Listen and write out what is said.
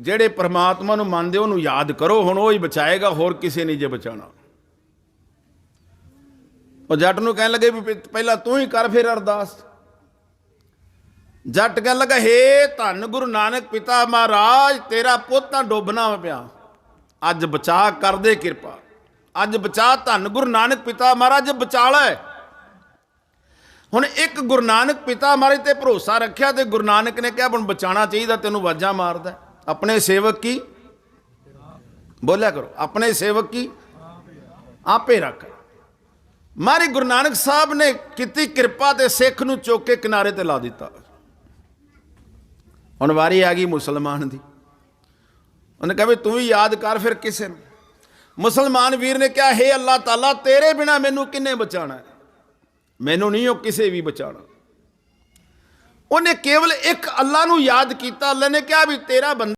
ਜਿਹੜੇ ਪ੍ਰਮਾਤਮਾ ਨੂੰ ਮੰਨਦੇ ਉਹਨੂੰ ਯਾਦ ਕਰੋ, ਹੁਣ ਉਹ ਹੀ ਬਚਾਏਗਾ, ਹੋਰ ਕਿਸੇ ਨਹੀਂ ਜੇ ਬਚਾਉਣਾ। ਉਹ ਜੱਟ ਨੂੰ ਕਹਿਣ ਲੱਗੇ ਵੀ ਪਹਿਲਾਂ ਤੂੰ ਹੀ ਕਰ ਫਿਰ ਅਰਦਾਸ। ਜੱਟ ਕਹਿਣ ਲੱਗਾ, ਹੇ ਧੰਨ ਗੁਰੂ ਨਾਨਕ ਪਿਤਾ ਮਹਾਰਾਜ, ਤੇਰਾ ਪੁੱਤ ਤਾਂ ਡੁੱਬਣਾ ਪਿਆ। ਅੱਜ ਬਚਾ ਕਰਦੇ ਕਿਰਪਾ। ਅੱਜ ਬਚਾ, ਧੰਨ ਗੁਰੂ ਨਾਨਕ ਪਿਤਾ ਮਹਾਰਾਜ ਬਚਾ ਲੈ। ਹੁਣ ਇੱਕ ਗੁਰੂ ਨਾਨਕ ਪਿਤਾ ਮਹਾਰਾਜ ਤੇ ਭਰੋਸਾ ਰੱਖਿਆ ਤੇ ਗੁਰੂ ਨਾਨਕ ਨੇ ਕਿਹਾ, ਹੁਣ ਬਚਾਣਾ ਚਾਹੀਦਾ, ਤੈਨੂੰ ਵਾਜਾਂ ਮਾਰਦਾ। ਆਪਣੇ ਸੇਵਕ ਕੀ? ਬੋਲਿਆ ਕਰੋ, ਆਪਣੇ ਸੇਵਕ ਕੀ? ਆਪੇ ਰੱਖ। ਮਾਰੀ ਗੁਰੂ ਨਾਨਕ ਸਾਹਿਬ ਨੇ ਕੀਤੀ ਕਿਰਪਾ ਤੇ ਸਿੱਖ ਨੂੰ ਚੁੱਕ ਕੇ ਕਿਨਾਰੇ ਤੇ ਲਾ ਦਿੱਤਾ। ਹੁਣ ਵਾਰੀ ਆ ਗਈ ਮੁਸਲਮਾਨ ਦੀ। ਉਹਨੇ ਕਿਹਾ ਵੀ ਤੂੰ ਵੀ ਯਾਦ ਕਰ ਫਿਰ ਕਿਸੇ ਨੂੰ। ਮੁਸਲਮਾਨ ਵੀਰ ਨੇ ਕਿਹਾ, ਹੇ ਅੱਲਾਹ ਤਾਲਾ, ਤੇਰੇ ਬਿਨਾ ਮੈਨੂੰ ਕਿੰਨੇ ਬਚਾਣਾ ਮੈਨੂੰ ਨਹੀਂ ਉਹ ਕਿਸੇ ਵੀ ਬਚਾਣਾ ਉਹਨੇ ਕੇਵਲ ਇੱਕ ਅੱਲਾ ਨੂੰ ਯਾਦ ਕੀਤਾ। ਅੱਲਾ ਨੇ ਕਿਹਾ ਵੀ ਤੇਰਾ ਬੰਦਾ